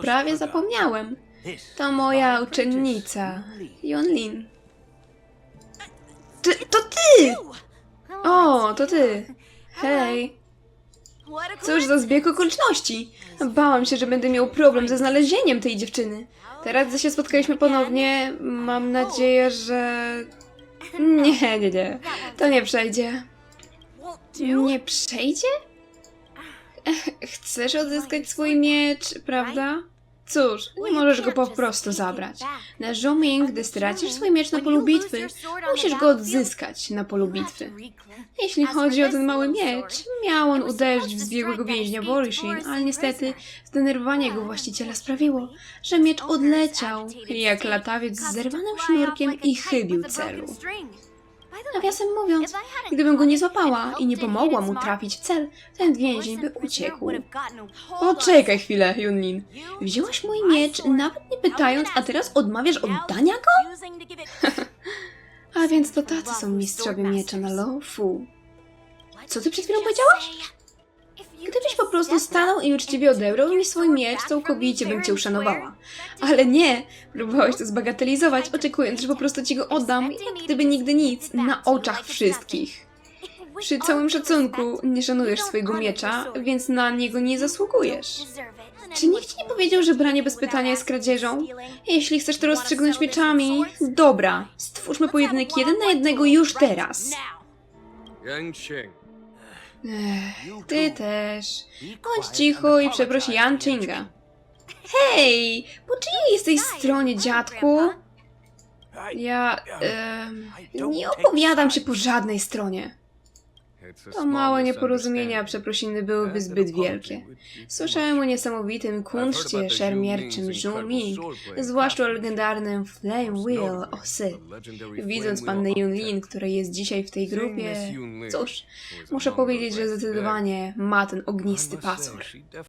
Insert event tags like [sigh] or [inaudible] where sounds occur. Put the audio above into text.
prawie zapomniałem. To moja uczennica, Yonlin. Ty, to ty! O, to ty. Hej. Cóż za zbieg okoliczności. Bałam się, że będę miał problem ze znalezieniem tej dziewczyny. Teraz, gdy się spotkaliśmy ponownie, mam nadzieję, że... Nie, nie, nie. To nie przejdzie. Nie przejdzie? [laughs] Chcesz odzyskać swój miecz, prawda? Cóż, nie możesz go po prostu zabrać. Na Zhoming, gdy stracisz swój miecz na polu bitwy, musisz go odzyskać na polu bitwy. Jeśli chodzi o ten mały miecz, miał on uderzyć w zbiegłego więźnia Borishin, ale niestety zdenerwowanie jego właściciela sprawiło, że miecz odleciał, jak latawiec z zerwanym sznurkiem i chybił celu. Nawiasem mówiąc, gdybym go nie złapała i nie pomogła mu trafić w cel, ten więzień by uciekł. Poczekaj chwilę, Yunlin. Wzięłaś mój miecz, nawet nie pytając, a teraz odmawiasz oddania go? [laughs] A więc to tacy są mistrzowie miecza na Lofu. Co ty przed chwilą powiedziałaś? Gdybyś po prostu stanął i uczciwie odebrał mi swój miecz, całkowicie bym cię uszanowała. Ale nie, próbowałeś to zbagatelizować, oczekując, że po prostu ci go oddam, jak gdyby nigdy nic, na oczach wszystkich. Przy całym szacunku nie szanujesz swojego miecza, więc na niego nie zasługujesz. Czy nikt ci nie powiedział, że branie bez pytania jest kradzieżą? Jeśli chcesz to rozstrzygnąć mieczami, dobra, stwórzmy pojedynek jeden na jednego już teraz. Yanqing. Ech, ty też. Bądź cicho i przeproś Yan Chinga. Hej, po czyjej jesteś stronie, dziadku? Ja em, nie opowiadam się po żadnej stronie. To małe nieporozumienia, przeprosiny byłyby zbyt wielkie. Słyszałem o niesamowitym kunszcie szermierczym Zhu Ming, zwłaszcza o legendarnym Flame Wheel o. Widząc pannę Yunlin, która jest dzisiaj w tej grupie, cóż, muszę powiedzieć, że zdecydowanie ma ten ognisty pazur.